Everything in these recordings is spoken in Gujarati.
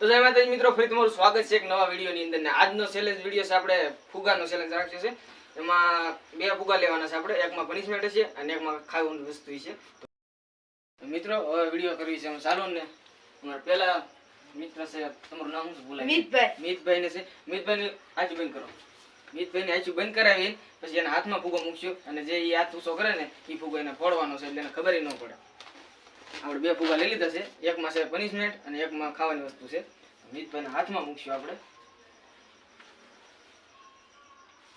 તો જય માતાજી મિત્રો ફરી તમારું સ્વાગત છે એક નવા વિડીયોની અંદર. ને આજનો ચેલેન્જ વીડિયો છે આપણે ફુગાનો ચેલેન્જ રાખ્યો છે. એમાં બે ફુગા લેવાના છે આપણે. એકમાં પનિશમેન્ટ છે અને એકમાં ખાવાની વસ્તુ છે મિત્રો હવે વીડિયો કરવી છે ચાલુ ને. અમારા પહેલા મિત્ર છે તમારું નામ શું બોલાય મિતભાઈ. મિતભાઈ ને છે. મિતભાઈ ને આજુ બંધ કરો. મિતભાઈ ને આજુ બંધ કરાવી પછી એના હાથમાં ફુગો મૂકશું. અને જે એ હાથ ઊંચો કરે ને એ ફુગો એને ફોડવાનો છે એટલે એને ખબર ન પડે. આપણે બે ફુગા લઈ લીધા છે. એકમાં છે પનિશમેન્ટ અને એકમાં ખાવાની વસ્તુ છે. મિતભાઈના હાથમાં મૂકશું આપણે.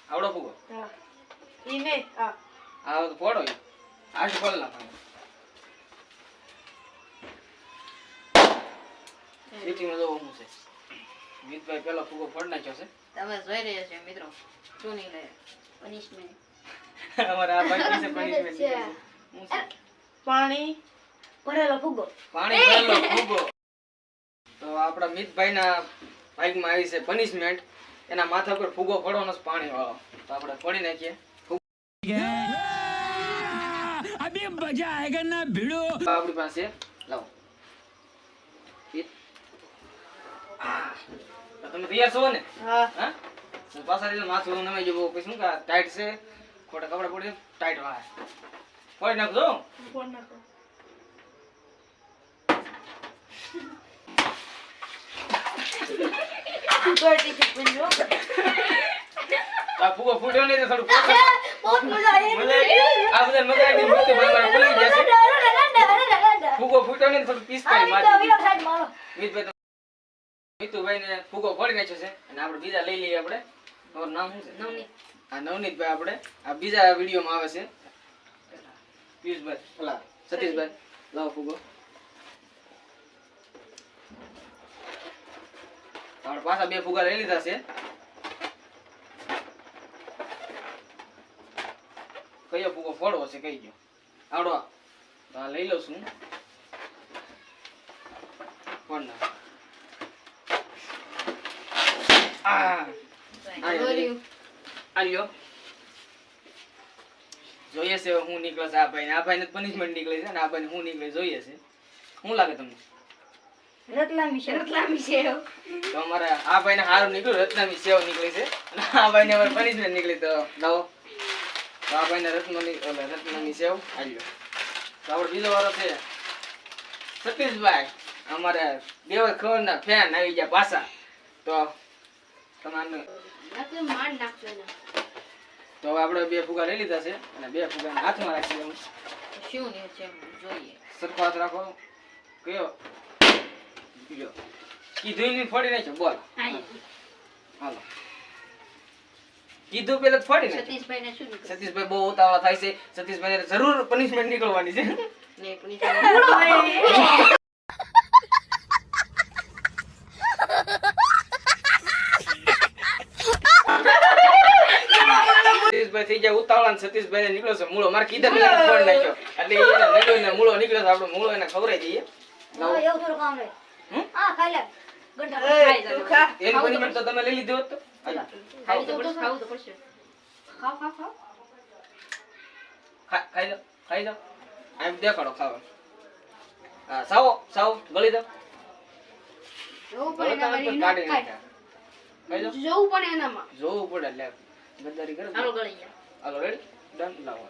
આવડો ફુગો? હા. ઈ આ તો ફોડો આઠ ફોડ નાખવાનો. સિટીમાં જોવો હું છે. મિતભાઈ પેલો ફુગો ફોડ નાખ્યો છે. તમે જોઈ રહ્યા છો મિત્રો. શું નીકળે પનિશમેન્ટ અમારા આ ભાઈ પાસે પનિશમેન્ટ છે. પાણી ભરેલો ફુગો. પાણી ભરેલો ફુગો. તો આપણા બાઈકમાં આવી છે પનિશમેન્ટ એના માથા પર ફુગો પડવાનો પાણી વાળો. તો આપણે પડી નાખીએ. અભી મજા આયેગા ના ભીડો આપણી પાસે લાવો. તમે તૈયાર છો ને? હા. હું? પાછા લીધું માથું નમે જો પછી શું ટાઈટ છે? ખોટા કપડા પડી ટાઈટ વાળા. પડી નાખજો પડી નાખો. ફુગો ફૂટ્યો નહીં તો થોડું પોતા બહુત મજા આવી. મજા આવી. આ બધા મજા આવી. મૃત્યુ ભાઈ ભૂલી ગયા છે. ફૂટ્યો નહીં થોડું પીસ કરી મારી મિતભાઈ મિતુભાઈ ને ફુગો ફોડી નાખ્યો છે. અને આપણે બીજા લઈ લઈએ આપણે. તમારું નામ શું છે? નવનીત. આ નવનીતભાઈ આપણે. આ બીજા વિડીયોમાં આવે છે. પિયુષભાઈ ઓલા સતીશભાઈ. લાવો ફુગો આપણે પાછા બે ફુગા લઈ લીધા છે. કયો ફુગો ફોડવો છે કઈ ગયો આવડો. આ લઈ લઉં છું. પણ આ. આ દોર્યું. જોઈએ છે હું નીકળે છે આ ભાઈ આ ભાઈને પનિશમેન્ટ નીકળે છે ને આ ભાઈને હું નીકળે જોઈએ છે. શું લાગે તમને? રતલામી. રતલામી સેવ. તો અમારે આ ભાઈને હારું નીકળ્યું રત્નામી સેવ નીકળી છે. અને આ ભાઈને અમારે પનિશમેન્ટ નીકળી તો લાવો તો આ ભાઈને રત્નની ઓલા રત્નાની સેવ આલ્યો. તો આપણે બીજો વારો છે સતીશભાઈ. અમારે દેવર ખવરના ફેન આવી ગયા પાછા. તો તમારે નકલી માંડ નાખજો એને. તો આપણે બે ફુગા લઈ લીધા છે અને બે ફુગા હાથમાં રાખી દઉં શું છે જોઈએ. સરખો હાથ રાખો. કયો? કીધું ને ફોડી નાખ્યો બોલ. હાલો. કીધું પેલા ફોડી શું સતીશભાઈ બહુ ઉતાવળા થાય છે. સતીશભાઈ જરૂર પનિશમેન્ટ નીકળવાની છે. નહીં. સતીશભાઈ થઈ જાય ઉતાવળા ને સતીશભાઈ ને નીકળ્યો છે મૂળો. મારે કીધા નાખ્યો. એટલે એને મૂળો નીકળ્યો છે. આપણે મૂળો એને ખવડાવી જઈએ એવું થોડું કામ રહે. હમ? હા, ખાઈ લે. તું તમે લઈ લીધી હોત. તો ખાવું તો પડશે, ખાવું તો પડશે. ખાવ, ખાવ, ખાવ. ખાઈ જાઓ ખાઈ જાઓ આમ દેખાડો ખાવા. હા સાવો સાવો ગળી દો. જોવું પડે ન જોવું પડે એનામાં. જોવું પડે એટલે ગદ્દારી કરે. હાલો ગળી ગયા. હાલો રેડી ડન લાવો.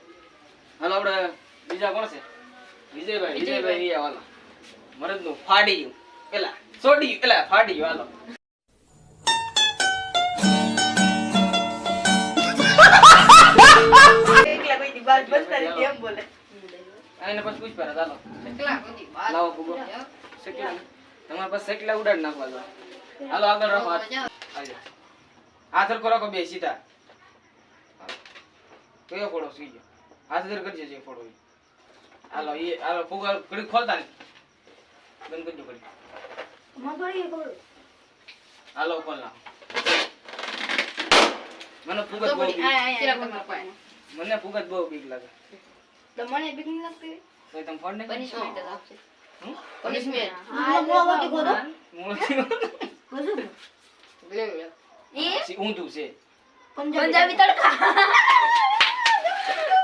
હાલો આપણે બીજા કોણ છે? વિજયભાઈ વિજયભાઈ ઈ હાલો મરદનું ફાડી ગયું. પેલા છોડી ગયું પેલા ફાડી ગયું હાલો એકલા કોઈ દી બાર બસતા નથી એમ બોલે. આને પછી પૂછ પહેલા ચાલો કેટલા સુધી? બાર. લાવો ફૂગો. સેકલા તમારા પાસે સેકલા ઉડાડ નાખવા દો હાલો આગળ રાખો હાલો. હાથ બે સીધા. કયો ફોડો સી ગયો હાથ દર કરજે જે ફોડો. હાલો એ હાલો ફુગા ઘડી ખોલતા બંધ કરજો ઘડી. હાલો ખોલ નાખો મને ફુગત તો બહુ. મને ફુગત બહુ બીક લાગે તો મને બીક નહીં લાગતી? તો તમે ફોડ ને Punishment જ આપશે. હમ? Punishment. આ મોં મોટી ખોદો. મૂળ- લે, લે. સી- ઊંધું છે પંજાબી તડકા.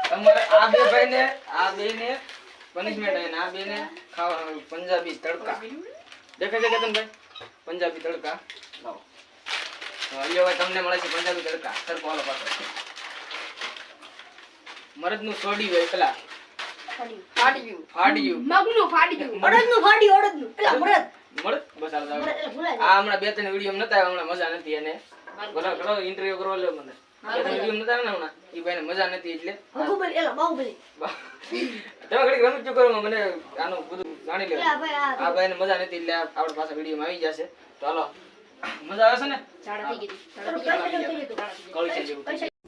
તમારે આ બે ભાઈ ને આ બેને પનિશમેન્ટ આ બે ને ખાવાનું પંજાબી તડકા દેખાય છે કે ભાઈ પંજાબી તડકા. લાવો. હવે તમને મળે છે પંજાબી તડકા. સરખો હાલો પાછો. મરદનું સોડી હોય પેલા. ફાડ્યું. ફાડ્યું. મગનું ફાડી ગયું અડદનું ફાડી અડદનું. પેલા મરદ. મરદ. બસ આ હમણાં બે ત્રણ વીડિયો નતા આવ્યા હમણાં મજા નથી એને. બોલો કરો ઇન્ટરવ્યુ કરવા લે મને. વીડિયો નતા ને હમણાં? એ ભાઈને મજા નથી એટલે. બાહુબલી એલા બાહુબલી તમે ઘડી રમત કરો મને આનું બધું જાણી લેવું આ ભાઈ ને મજા નથી એટલે આપડે પાસે વીડિયો આવી જશે. તો હાલો. મજા આવે ને?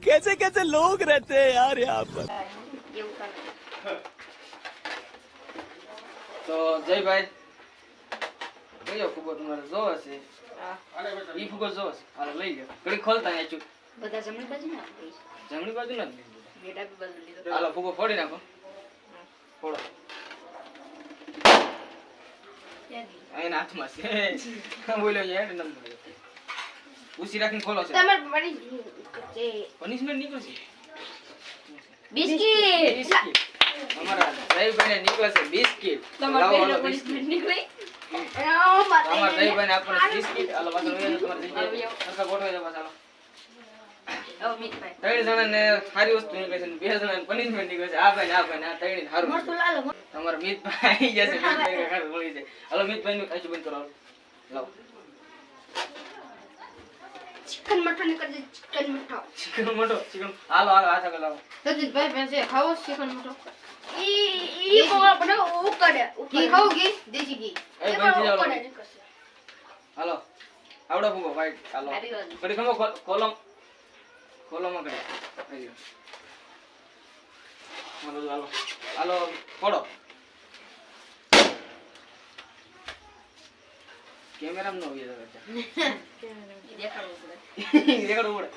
કેસે કેસે લોગ રહેતે યાર યહાં પર? તો જય ભાઈ કયો ફુગો તમારે જોવે છે? ઈ ફુગો જોવે છે? હાલો લઈ લે ઘડી ખોલતા અહીંયા બધા જમણી બાજુ ને જમણી બાજુ ના લીધો. હાલો ફુગો ફોડી નાખો. આ એના હાથમાં છે. બોલ્યો છે હેડ ઉસી રાખીને ખોલો છે. તમારે પડી પનિશમેન્ટ બિસ્કિટ. બિસ્કિટ. અમારા જયભાઈને નીકળે છે બિસ્કિટ. તમારે બિસ્કિટ. નીકળી. અમારા આપણને બિસ્કિટ. અલવા તમારી જગ્યાએ સરખા ગોઠવાઈ જવા પાછા હાલો. જણા ને ત્રણ જણાને સારી વસ્તુ નીકળે છે બે જણા ને પનિશમેન્ટ નીકળે છે. આ ભાઈ આ ભાઈ આ ત્રણ સારું. તમારા મિતભાઈ આવી જશે. મિતભાઈ હાલો મિતભાઈ નું આચું બંધ કરો. લાવ. ચિકન મટન કરી દે ચિકન મટન ચિકન મોટો ચિકન. હાલો હાલો આ આગળ લાવો. સતીશભાઈ પાસે ખાવો ચિકન મોટો? ઈ ઈ કોણ પડે ઉકડે ઘી ખાવ ઘી? દેશી ઘી. એ બંધ લાવો. હાલો. આવડો ભૂગો વાઈટ હાલો આવી ખમો કોલમ કોલમમાં ઘડી આવી મને હાલો. હાલો ફોડો કેમેરામાં ન હોય ઈ દેખાડવું પડે. દેખાડવું પડે.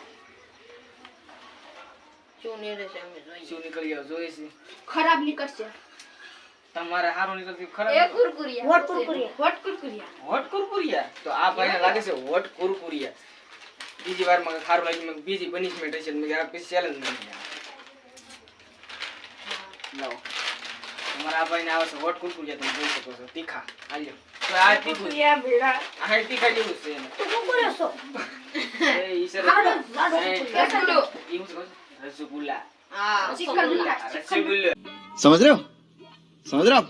શું નીકળે છે અમે જોઈએ. શું નીકળી ગયો? જોઈએ છે. ખરાબ નીકળશે. તમારે હારું નીકળતી એ કુરકુરિયા. વોટ કુરકુરિયા. વોટ કુરકુરિયા. હોટ કુરકુરિયા? તો આ ભાઈને લાગે છે હોટ કુરકુરિયા. બીજી વાર મને સારું લાગ્યું મેં બીજી પનિશમેન્ટ હશે મેં આ પછી ચેલેન્જ મળી લાવો તમારા આ ભાઈને આવશે છે હોટ કુલકુલ છે તમે જોઈ શકો છો. તીખા. આલ્યો તો આ તીખું આ તીખા જેવું છે એને. શું કરો છો? એ ઈસર રસગુલ્લો એવું છે. રસગુલ્લા. હા રસગુલ્લો. સમજ રહ્યો? સમજ રહ્યો?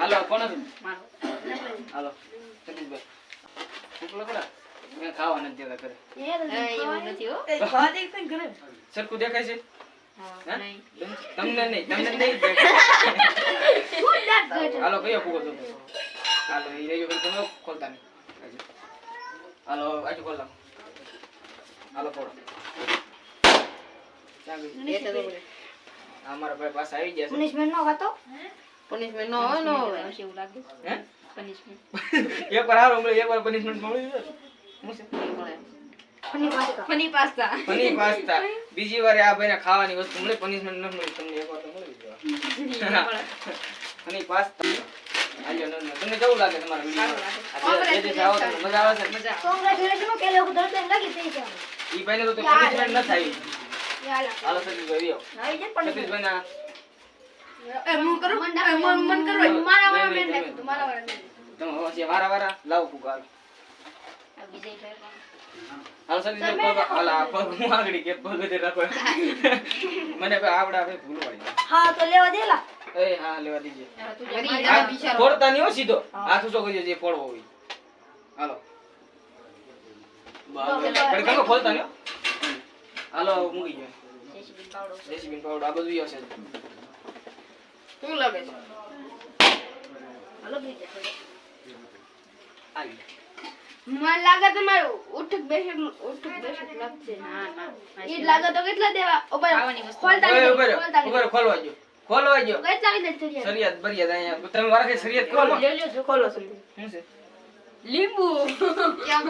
હાલો કોણ હતું? હાલો. સતીશભાઈ ઉપલો કરા ખાવા નથી દેતા કરે એવું નથી હો સરખું દેખાય છે હા, હે? નહીં. તમને નહીં તમને નહીં? હાલો કયો ફૂગો તો હાલો એ રહ્યો તમે ખોલતા નહીં હાલો આજુ ખોલતા હાલો ખોલો ક્યાં ગઈ? એ તો બરોબર. આ મારા ભાઈ પાસે આવી ગયા પનિશમેન્ટ નો ખાતો? પનિશમેન્ટ નો હોય, નો હોય. એવું લાગે. હે પનિશમેન્ટ એક વાર હારો મળે એક વાર પનિશમેન્ટ મળી જાય શું છે મળે. Funny pasta. Funny pasta. બીજી વાર આ ભાઈને ખાવાની વસ્તુ મળે પનિશમેન્ટ ન મળી તમને એક તો મળી જાય પનીર પાસ્તા. આલ્યો ન ન. તમને કેવું લાગે તમારા સારું વીડિયો લાગે. આ જે- જે દિવસે આવો તમને મજા આવે છે? મજા આવે. કે લોકો દર્દ એમ લાગી થઈ જાય. ઈ ભાઈને તો પનિશમેન્ટ ન થાય. હાલો સતીશભાઈ આવો આવી જાય પણ ના એ કરો? મન મન મન કરો? મારા વાળા મેં નાખ્યું વાળા તમે વારા વારા લાવ ફૂગ મને ભાઈ આવડે ભૂલ પડી હા તો લેવા દેલા એ હા લેવા દીજે. ફોડતા નહીં હો સીધો. હાથ ઊંચો કરજો જે ફોડવો હોય. હાલો. ખોલતા નહીં હાલો મૂકી ગયો. જેસીબી પાવડો. આ બધું હશે. શું લાગે છે? હાલો આવી. મને લાગે તમારે ઉઠક બેઠક ઉઠક બેઠક લાગશે. ના ના. ઈ લાગે તો કેટલા દેવા? ઉપર ખોલતા ઉપર ઉપર ખોલવા જો ખોલવા જો કેટલા વિના સરિયાત સરિયાત બરિયાત અહીંયા. તમે મારા કે સરિયાત ખોલો. લે લે ખોલો સમજી લીંબુ. કેમ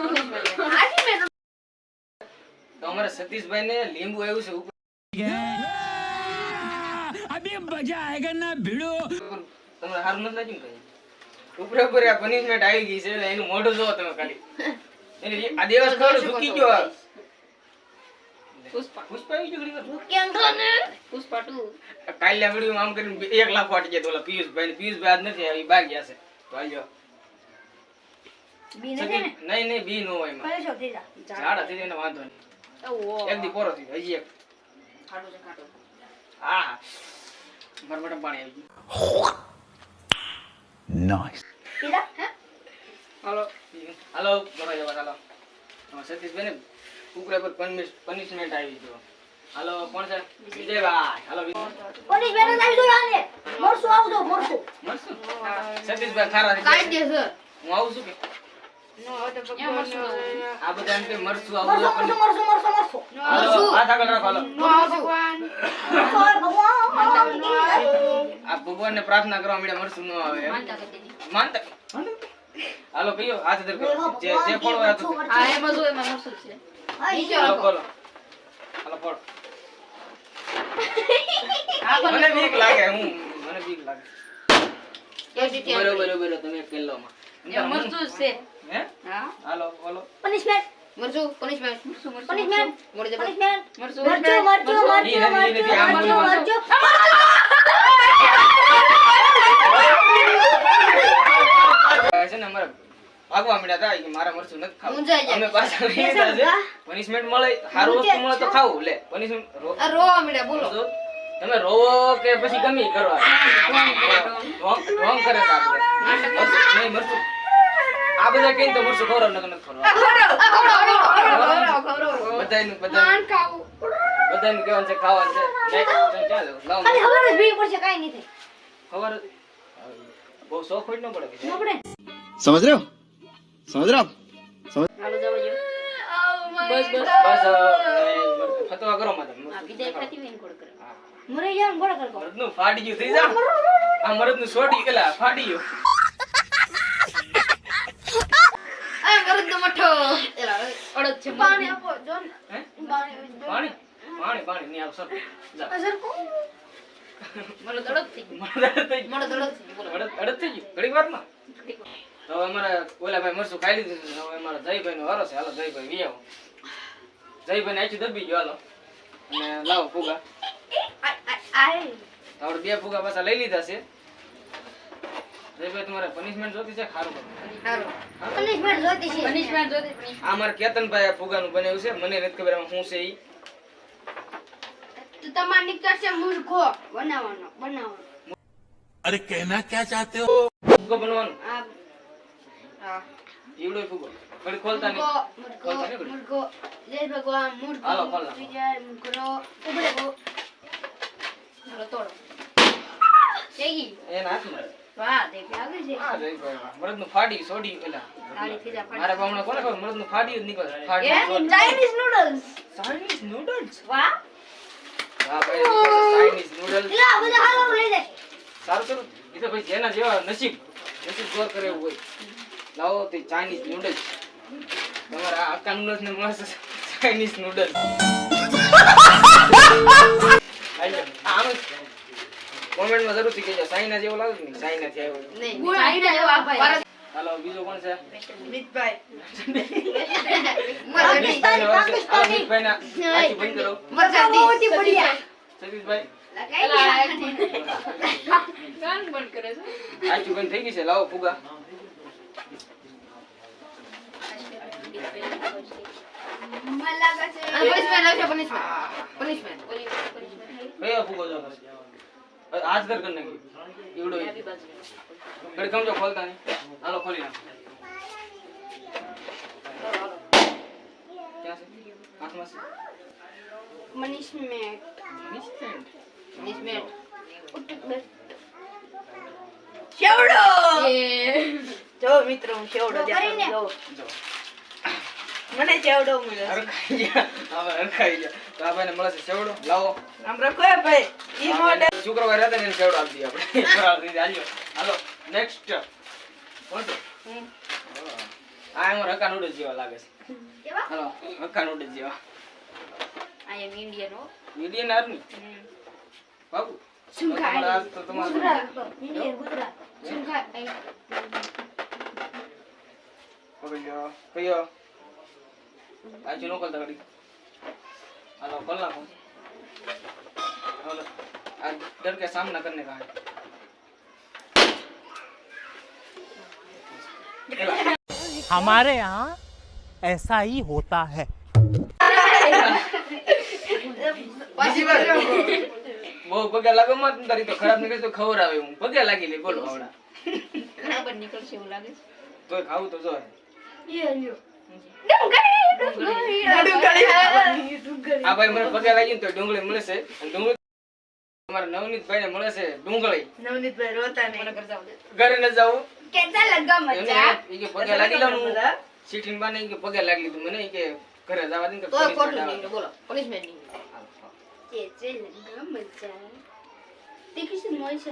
આથી મે તો અમારે સતીશભાઈ ને લીંબુ આવ્યું છે ઉપર. અભી મજા આયેગા ના ભીડો. તમને હારું નથી લાગ્યું કઈ? ઉપર ઉપર આ પનિશમેન્ટ આવી ગઈ છે એનું મોઢું જોવો તમે ખાલી. આ દિવસ ખરો ઝૂકી ગયો પુષ્પા. પુષ્પા આવી ગયો વાર. તો ને. પુષ્પા ટુ. કાલે આ આમ કરીને એક લાખ વાટી ગયા ઓલા પિયુષભાઈ ને. પિયુષભાઈ આજ નથી આવી બાર ગયા છે. તો આજો બી નહીં નહીં બી નો હોય એમાં. કયો છો તેજા ઝાડ હતી વાંધો નહીં. એક દી પોરો હજી એક. ખાટું છે ખાટું. આ મારા પાણી આવી ગયું. હે હાલો હાલો બરાબર હાલો સતીશભાઈ ને કુકરા પર પનિશમેન્ટ આવી ગયો હાલો કોણ છે વિજયભાઈ હાલો બેન આવી જો આને મોરસું આવજો મોરસું મળશું સતીશભાઈ ખારા. કાઢી દે સર હું આવું છું કે. આ બધા એમ કે મરશું આવું મોરસું છું. મોરસું મોરસું મોરસું મોરસું આગળ રાખો હાલો. ભગવાન. ને પ્રાર્થના કરવા મળ્યા મરશું ન આવે માનતા હાલો કયો? હાથ ધર કરો. જે જે ફળ હોય આ એમાં મરશું છે. નીચે રાખો. બોલો. હાલો ફળ મને બીક લાગે હું મને બીક લાગે. બરોબર બરોબર તમે કેલો એમ મરશું જ છે. હે? હા? હાલો બોલો. પનિશમેન્ટ મરશું પનિશમેન્ટ મરશું મરશું પનિશમેન્ટ મરી પનિશમેન્ટ મરશું મરચું મરચું મરચું ઈ નથી, ઈ નથી, આમ મરચું બોલો. મરચું. આ છે ને અમારે ભાગવા મળ્યા હતા કે મારા મરચું નથી ખાવું. અમે પાછા લઈ લીધા છે. પનિશમેન્ટ મળે સારું વસ્તુ મળે તો ખાવું. લે પનિશમેન્ટ રોવા મળ્યા બોલો. તમે રોવો કે પછી ગમી કરવા? રોંગ કરે આપણે. નહીં મરશું આ બધા કઈ તો મરશું ગૌરવ નગર નથી ખોરવા. બધાનું બધાનું બધાનું કહેવાનું છે ખાવાનું છે. ચાલો ગાઉં ખબર જ ભી પડશે કાઈ નહીં સમજ રહ્યો? સમજ રહ્યો? બસ બસ બસ ફતવા કરો માતા મરી જાવ ગોળા કરકો મરદનું ફાટી ગયું થઈ જા આ મરદનું સોટી ગયેલા ફાટી ગયું આ મરદ નો મઠો. એલા અડદ છે પાણી આપો જોન પાણી પાણી? પાણી પાણી નહીં આવ સર. જા. સર કો મરદ અડદ થઈ ગયું. મરદ અડદ થઈ ગયું. મરદ અડદ થઈ ગયું બોલો. અડદ થઈ ગયું? ઘણી વારમાં? તો હવે અમારે ઓલા ભાઈ મરસું ખાઈ લીધું છે. હવે અમારા જયભાઈ નો વારો છે. હાલો જયભાઈ વિયાવો આવો. જયભાઈ ને આખી દબી ગયો હાલો. અને લાવો ફુગા. આપણે બે ફુગા પાછા લઈ લીધા છે. રેબે તમારે પનિશમેન્ટ જોતી છે? ખારું ખારું પનિશમેન્ટ જોતી છે. પનિશમેન્ટ જોતી આ મારા કેતનભાઈ ફુગાનું બનાવ્યું છે. મને નથી ખબર આમાં શું છે ઈ. તો તમારે નીકળ છે મૂર્ખો. બનાવવાનો બનાવવાનો. અરે કહેના ક્યાં ચાહતે હો? ફુગો બનવાનો. આ હા. ઈવડો ફુગો પણ ખોલતા નહીં. મૂર્ખો મૂર્ખો જય ભગવાન મૂર્ખો વિજય મૂર્ખો ઉભરે હાલો તોડો. થઈ ગઈ. એના હાથમાં વાહ દેખ છે. આ ફાડી સોડી પેલા. મારા કોને ખબર? મરદનું ફાડી જ નીકળે. એ? ફાડી. ચાઇનીઝ નૂડલ્સ ચાઇનીઝ નૂડલ્સ વાહ. હા ભાઈ ચાઇનીઝ નૂડલ્સ એટલે બધા હારું લઈ જાય. સારું કરું એ તો ભાઈ જેના જેવા નસીબ નસીબ જોર કરે એવું હોય. લાવો તે ચાઇનીઝ નૂડલ્સ તમારા આકા નૂડલ્સ ને મસ્ત ચાઇનીઝ નૂડલ્સ કોમેન્ટમાં જરૂરથી કહેજો. સાઈના જેવો લાગે નહીં સાઈના હોય. નહીં ચાઇના જેવો આ ભાઈ. હાલો બીજો કોણ છે? મિતભાઈ. હાલો મિતભાઈને આખી બંધ કરો. મરચાની પડ્યા સતીશભાઈ. કાન બંધ કરે છે? આખી બંધ થઈ ગઈ છે? લાવો ફુગા. મને લાગે છે અને punishment આવશે punishment punishment કયો ફુગો જો હાથ કર કરી નાખી એવડો ઈ. ઘડી સમજો ખોલતા નહીં હાલો ખોલી નાખો ક્યાં છે હાથમાં છે મનીષમેન્ટ Instant. punishment શેવડો એ જો મિત્રો હું શેવડો કરીને. દેખાડું જો જો મને ચેવડો મળ્યો છે. ગયા. હવે હરખાઈ ગયા. તો આ મળે છે ચેવડો? લાવો. આમ રખો એ ભાઈ. ઈ મોડે શુક્રવાર રાતે ને ચેવડો આપી દઈએ આપણે. ફરાળ જાય. હાલ્યો હાલો. નેક્સ્ટ કોણ છે આ એમ રકા નૂડલ્સ જેવા લાગે છે. કેવા? હાલો. રકા નૂડલ્સ જેવા. આઈ એમ ઇન્ડિયન હો. ઇન્ડિયન આર્મી બાબુ શું ખાય તો તમારે ગુજરાત ઇન્ડિયન ગુજરાત શું ખાય પકડ્યો. કયો આજુ નો કરતા ઘડી હાલો કલ નાખો હાલો આ डर के सामना करने का है एला। हमारे यहाँ ऐसा ही होता है બીજી વાર બહુ પગે લાગો મત તારી તો ખરાબ નીકળે તો ખબર આવે હું પગે લાગી લે બોલો આવડા બરાબર નીકળશે એવું લાગે છે. તોય ખાવું તો જોઈએ લ્યો, લ્યો. આ ભાઈ મને પગે લાગી તો ડુંગળી મળે ડુંગળી અમારા નવનીત ભાઈ ને મળે છે ડુંગળી નવનીતભાઈ રોતા મને નહીં ઘર ન જાવું લગા કે પગે લાગી લો સીટીન બાને કે પગે લાગી લીધું. મને કે ઘરે જવા દે ને કે ખોટું આવે. બોલો. પનિશમેન્ટ લગા તે કિશન મોય છે?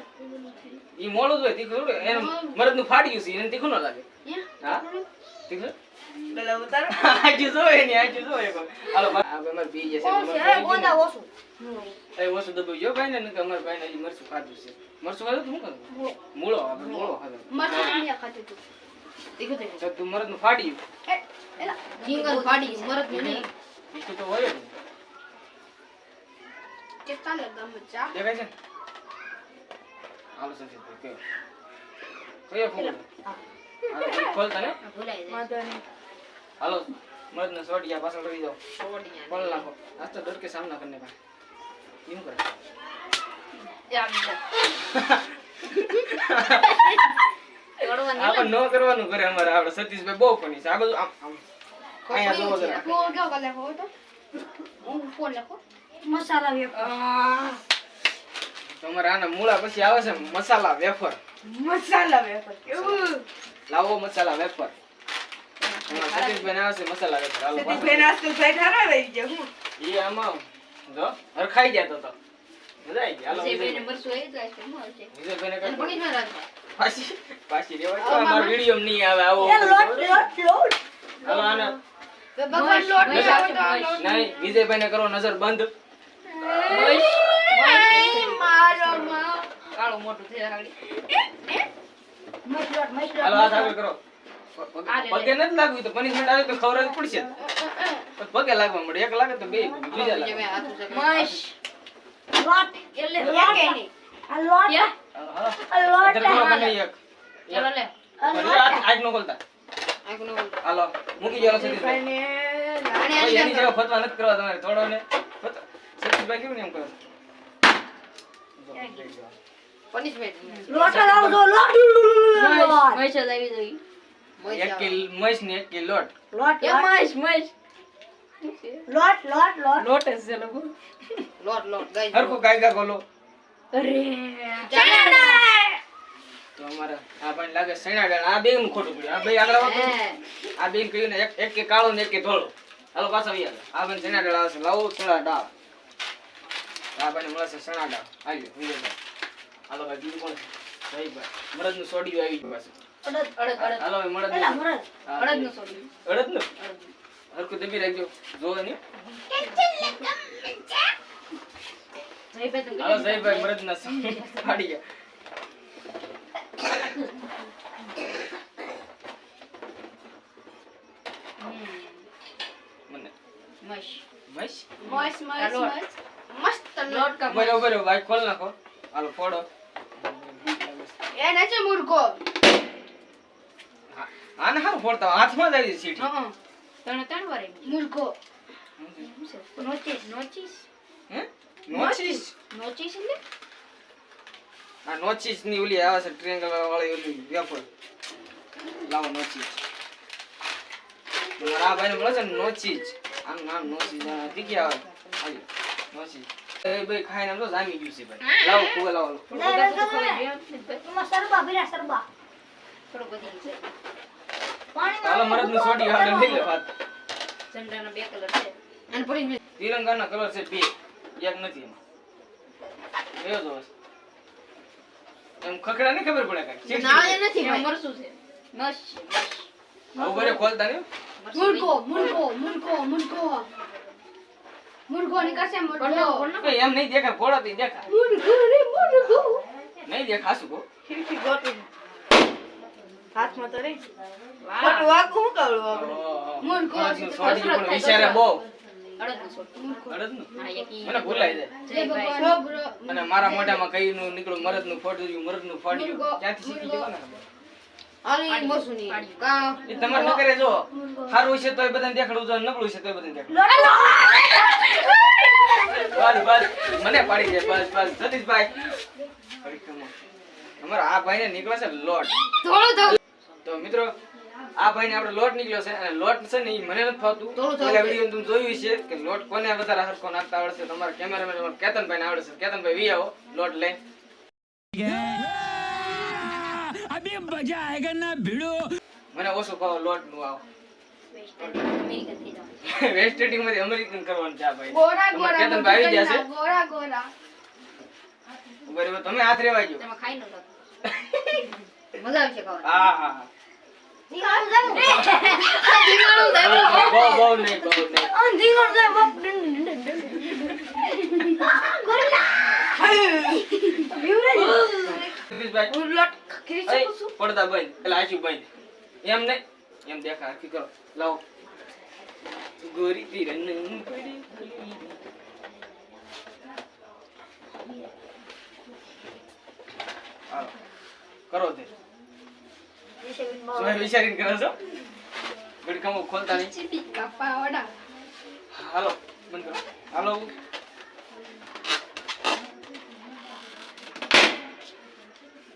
ઈ મોડું જ હોય તીખું એનું મરદનું ફાટી ગયું છે એને તીખું ન લાગે. હા? તીખું? જશે ગોંદા એ ભાઈ ને ભાઈ ને ખાધું છે ખાધું તું મૂળો આપણે મૂળો ખાધો તું તો તું એલા રીંગણ ફાડી નહીં તીખું તો હોય દેખાય છે કયો ફોન ખોલતા ને હાલો મરદને સોટિયા પાછળ રહી જાઓ આજ તો ડર કે સામના કરને ભાઈ. કેમ કરે. આપણે ન કરવાનું કરે અમારે. આપણે સતીશભાઈ બહુ ફની છે. આ બધું આમ આમ. અહીંયા જોવો જરા. ફોન કેવો કરે હો તો. હું ફોન લખો? મસાલા વેફર. તો આના મૂળા પછી આવે છે મસાલા વેફર. મસાલા વેફર. કેવું? લાવો મસાલા વેફર. સતીશભાઈ આવે છે મસાલા વેફર હાલો સતીશભાઈ નાસ્તો ભાઈ ઠારા રહી ગયો હું? એ આમાં જો હરખાઈ ગયા તો તો. મજા આવી ગઈ. હાલો વિજયભાઈને વિજયભાઈ. આવી જાય છે, આવશે? પાછી પાછી રેવાય. તો અમારો વીડિયો નહીં આવે આવો. લોટ લોટ નહીં વિજયભાઈને કરો નજર બંધ. મારો માં. કાળું મોટું થઈ આગળ. મસલોટ મસલોટ હાલો હાથ આગળ કરો પગે નથી લાગવું તો પનિશમેન્ટ આવે તો ખવડાવવી પડશે. પણ પગે લાગવા મળે. એક લાગે તો બે બીજા લાગે. લોટ. એટલે આ લોટ. આ લોટ. એક. ચાલો લે. આજ- નો ખોલતા. હાલો મૂકી જાઓ સતીશભાઈ એની જેવા ફતવા નથી કરવા તમારે. થોડો ને સતીશભાઈ કેમ ને એમ કરો? Punishment. લોટ લાવજો લોટ. મહેશ આવી જાય. એક કિલ મહીસ ને એક કિલ લોટ. લોટ એ મહેશ, મહેશ. લોટ લોટ લોટ. લોટ લોટ ગાય હરખું કાયદા ખોલો. અરે. તો અમારે આ પણ લાગે સૈણા ડાળ આ બે નું ખોટું પડ્યું. આ બે આગળ આ બેન કહ્યું ને એક એક કે કાળો ને એક કે ધોળો. હાલો પાછા આવી આ બેન સૈણા આવશે લાવો સણા ડાળ આ બેન મળશે સણા ડાળ આવ્યો વિજયભાઈ હાલો ભાઈ બીજું કોણ ભાઈ ભાઈ મરદનું સોડિયું આવી ગયું પાછું. અડદ, અડદ, અડદ. હાલો ભાઈ મરદ એલા મરદ અડદનું સોડ્યું. અડદનું અડદ. દબી રાખજો. જોવે ને હાલો જયભાઈ મરદ ના ફાડી ગયા. મને. મહેશ. મહેશ મસ્ત મસ્ત મસ્ત મસ્ત લોટ કા ભાઈ ખોલ નાખો. હાલો ફોડો. એ નચે મુર્ગો આને હારું ફોડતા હાથમાં જ આવી સીટી. હા. ત્રણે ત્રણ વાર. મુર્ગો નોચીસ નોચીસ હે? નોચીસ નોચીસ એટલે? આ નોચીસની ઓલી આવે છે ટ્રેંગલ વાળી ઓલી વેફર. લાવો નોચીસ મારા આ ભાઈને બોલે છે નોચીસ આમ નામ નોચીસ આ તીખી આવે આવી નોચીસ એ ભાઈ ખાઈને તો જામી ગયું છે ભાઈ. લાવો ફુગા લાવો સરબા ભીરા સરબા થોડું બધી છે. હાલો મરદનું સોડી આપણે લઈ લે વાત. ઝંડાના બે કલર છે. અને punishment. તિરંગાના કલર છે બે. એક નથી એમાં. એવો જોવે એમ ખખડા નહીં ખબર પડે કાંઈ. ના, એ નથી મરસું છે. મસ છે, ખોલતા મુર્ગો નહીં. મુર્ગો મુર્ગો મુર્ગો મુર્ગો નીકળશે? એ એમ નહીં દેખાય ફોડાથી દેખાય. મુર્ગો રે મુર્ગો નહીં દેખાશું કહો ખીડકી ગોતી હાથમાં તો રહી. વાહ. ખોટું વાગું હું કવડું આપણે મુર્ગો કો સોડી પણ વિચારે બહુ. મને ભૂલાઈ જાય. અને મારા મોઢામાં કઈ નું નીકળું મરદનું ફોડ્યું. મરદનું ફોડ્યું ક્યાંથી શીખી મુર્ગો. જવાના આની મસુની કા એ તમાર ન કરે જો. સારું છે તોય એ બધાને દેખાડવું જોઈએ નબળું છે તોય એ બધાને બસ બસ. મને પાડી દે બસ બસ. સતીશભાઈ. અમારા આ ભાઈને નીકળે છે લોટ. થોડું થોડું. તો મિત્રો આ ભાઈને આપણે લોટ નીકળ્યો છે. અને લોટ છે ને એ મને નથી ફાવતું. પેલા વીડિયો તમે જોયું છે કે લોટ કોને વધારે હરખો નાખતા આવડશે. છે તમારા કેમેરામેન કેતનભાઈને આવડે આવડશે કેતનભાઈ વી આવો. લોટ લઈને મને ઓછો ભાવ લોટનું આવો વેસ્ટ ઇન્ડિઝ માંથી અમેરિકન કરવાનું છે આ ભાઈ. ગોરા તમારા ગોરા કેતનભાઈ આવી ગયા છે? ગોરા ગોરા. બરાબર તમે હાથ રેવા ગયો તેમાં ખાઈ નો મજા આવશે ખાવાની. હા હા હા. પડદા બંધ એટલે આશુ બંધ. એમ નહીં? એમ દેખા હરખી કરો. લાવો. ગોરી તીરન પડી. હાલો, કરો તે. તમે વિચારીને કરો છો? ઘડી કમો ખોલતા નહીં. હાલો બંધ કરો. હાલો.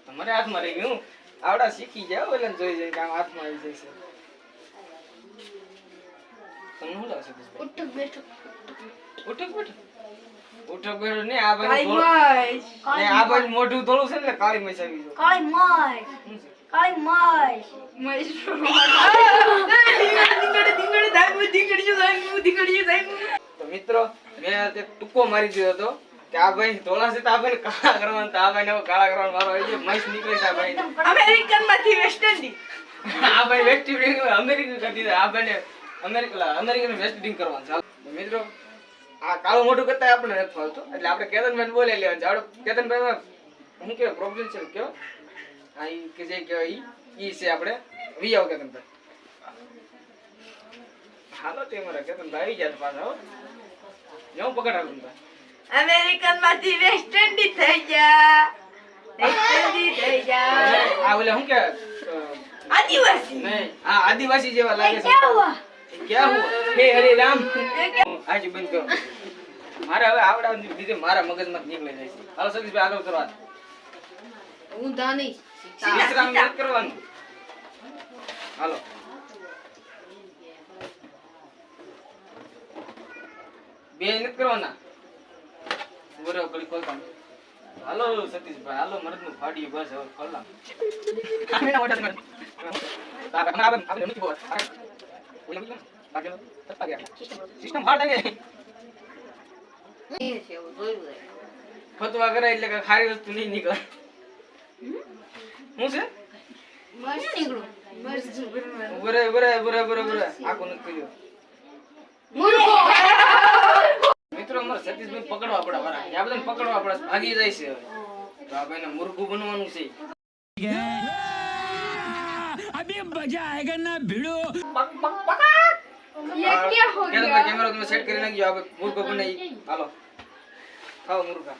તમારે હાથમાં રહી ગયું. આવડા શીખી જાવ એટલે જોઈ જાય કે આમ હાથમાં આવી જશે. તમને શું લાગશે ઉઠક બેઠક. ઉઠક બેઠક? આ ભાઈ આ ભાઈ મોઢું થોડું છે ને કાળી મચ આવી ગયો કાળી કાળી મિત્રો મેં ટૂંકો મારી દીધો હતો કે આ ભાઈ ધોળા છે તો આ ભાઈ કાળા કરવાનું તો આ ભાઈ કાળા કરવાનો મારો આવી ગયો. મસ્ત નીકળે છે આ ભાઈ અમેરિકનમાંથી વેસ્ટ ઇન્ડિઝ. આ ભાઈ વેસ્ટ ઇન્ડિઝ અમેરિકન કરી દીધા. આ ભાઈ અમેરિકા અમેરિકન વેસ્ટ ઇન્ડિઝ કરવાનું ચાલો મિત્રો આ કાળું મોઢું કરતા આપણે નથી ફાવતું એટલે આપણે કેતનભાઈ બોલે લેવાનું છે આપણે કેતનભાઈ શું કહેવાય પ્રોબ્લેમ છે કયો હા ઈ કે જે કહેવાય ઈ ઈ છે આપણે વી આવો કેતનભાઈ હાલો તે મારા કેતનભાઈ આવી જાય પાછા હો હું પકડ હાલું ભાઈ અમેરિકનમાંથી વેસ્ટ ઇન્ડિઝ થઈ ગયા વેસ્ટ ઇન્ડિઝ થઈ ગયા આ ઓલે શું કે આદિવાસી નહીં આ આદિવાસી જેવા લાગે છે क्या हुआ ક્યાં હું હે હરે રામ હાજી બંધ કરો મારે હવે આવડા લીધે મારા મગજમાં નીકળે જાય છે. હાલો સતીશભાઈ આગળ કરો હું ધાની વિશ્રામ નથી કરવાનું. હાલો. બે નથી કરવાના. બરાબર કડી ખોલતા હાલો સતીશભાઈ હાલો મરદનું ફાડ્યું બસ હવે ખોલા સિસ્ટમ હાર્ડ લાગે એ છે એવું જોયું છે ફતવા કરે એટલે કે ખારી વસ્તુ નહીં નીકળે. શું છે? બરે બરે બરે બરે બરે આખું નથી કર્યું. મિત્રો અમારે સતીશભાઈ પકડવા પડે આ બધાને પકડવા પડે ભાગી જાય છે હવે. તો આ ભાઈને મુરઘું બનવાનું છે. ये क्या हो કેમ गया કેમેરો તમે સેટ કરી નાખજો આપણે મુરઘો બનાવી હાલો ખાઓ મુરઘા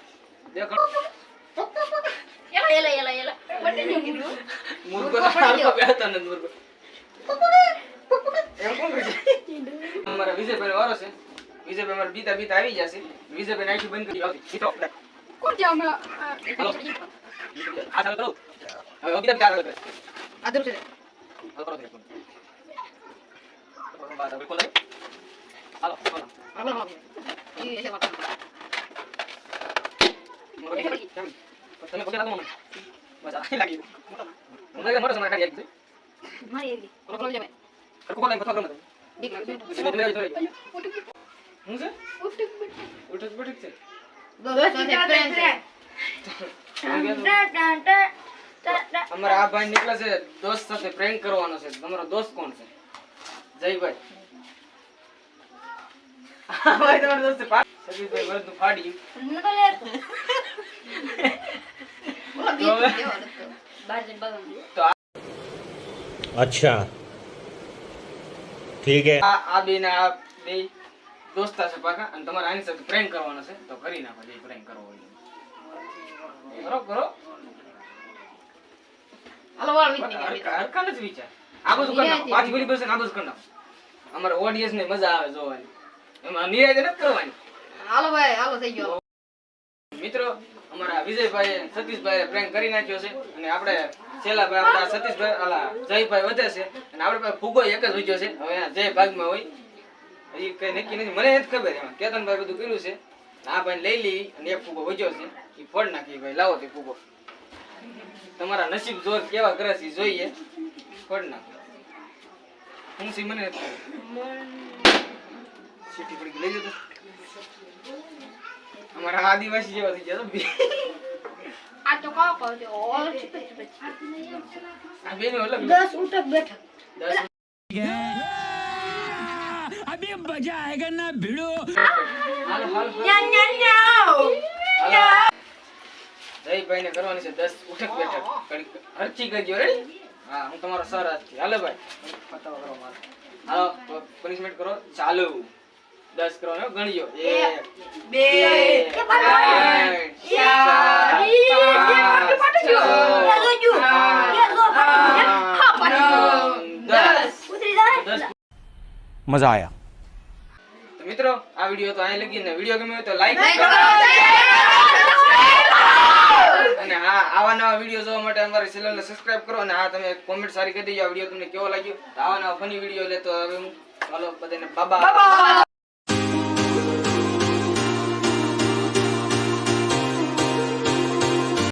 દેખો એલા એલા એલા એલા બટન કીધું મુરઘો તો હાલતો બેહતો નથી મુરઘો એમ કોણ કરે છે? અમારા વિજયભાઈ વારો છે વિજયભાઈ અમારે બીતા બીતા આવી જશે વિજયભાઈ નાખી બંધ કરી આવતી સીધો कौन जाऊंगा હાલો આ ચાલુ કરો હવે બીતા બીતા આગળ કરે આદર છે હાલો કરો અમારા આ ભાઈ નીકળે છે દોસ્ત સાથે પ્રેન્ક કરવાનો છે. તમારો દોસ્ત કોણ છે? જયભાઈ ભાઈ. તમારે દોસ્ત સગીરભાઈ વરદનું ફાડ્યું અચ્છા. ઠીક હે આ બે ને આ બે દોસ્તા છે પાકા અને તમારે આની સાથે પ્રેમ કરવાનો છે તો કરી નાખો જે પ્રેમ કરવો હોય કરો કરો. હાલો વાળ વિચાર હરકા જ વિચાર. આ બધું કરી પાછી પેલી person આ બધું કરી નાખો. અમારા ઓડિયન્સ ને મજા આવે જોવાની. એમાં નિરાયતે નથી કરવાની. હાલો ભાઈ હાલો થઈ ગયો. મિત્રો અમારા વિજયભાઈ સતીશભાઈ પ્રેન્ક કરી નાખ્યો છે અને આપણે છેલ્લા ભાઈ આપણા સતીશભાઈ અલા જયભાઈ વધે છે અને આપણે પાસે ફુગો એક જ વધ્યો છે. હવે જય ભાગમાં હોય. એ કઈ નક્કી નથી. મને જ ખબર એમાં. કેતનભાઈ બધું કર્યું છે. આ ભાઈ લઈ લઈ અને એક ફુગો વધ્યો છે. એ ફોડ નાખી ભાઈ. લાવો તે ફુગો. તમારા નસીબ જોર કેવા કરે છે જોઈએ. ફોડ નાખો. હું સી મને. સીટી પડી લઈ લો અમારા આદિવાસી જેવા થઈ ગયા આ તો કાવ કહો છો? ઓ ચીપે ચીપે આ બેનો અલગ દસ ઉઠક બેઠક દસ હાલો, હાલો, હાલો. ન્યા, ન્યા, ન્યા. જયભાઈ ને કરવાની છે દસ ઉઠક બેઠક. ઘડીક કરજો રેડી હા હું તમારો સર આજથી હાલે ભાઈ પતાવો કરો મારો હાલો પનિશમેન્ટ કરો ચાલુ દસ કરો ને ગણ્યો એક બે મજા આયા મિત્રો આ વીડિયો તો અહીં લગીને વીડિયો ગમ્યો તો લાઈક કરો અને હા આવા નવા વીડિયો જોવા માટે અમારી ચેનલને સબસ્ક્રાઇબ કરો અને હા તમે કોમેન્ટ સારી કરી દેજો. આ વીડિયો તમને કેવો લાગ્યો? આવા નવા ફની વીડિયો લેતો હવે હું ચાલો બધાને બાબા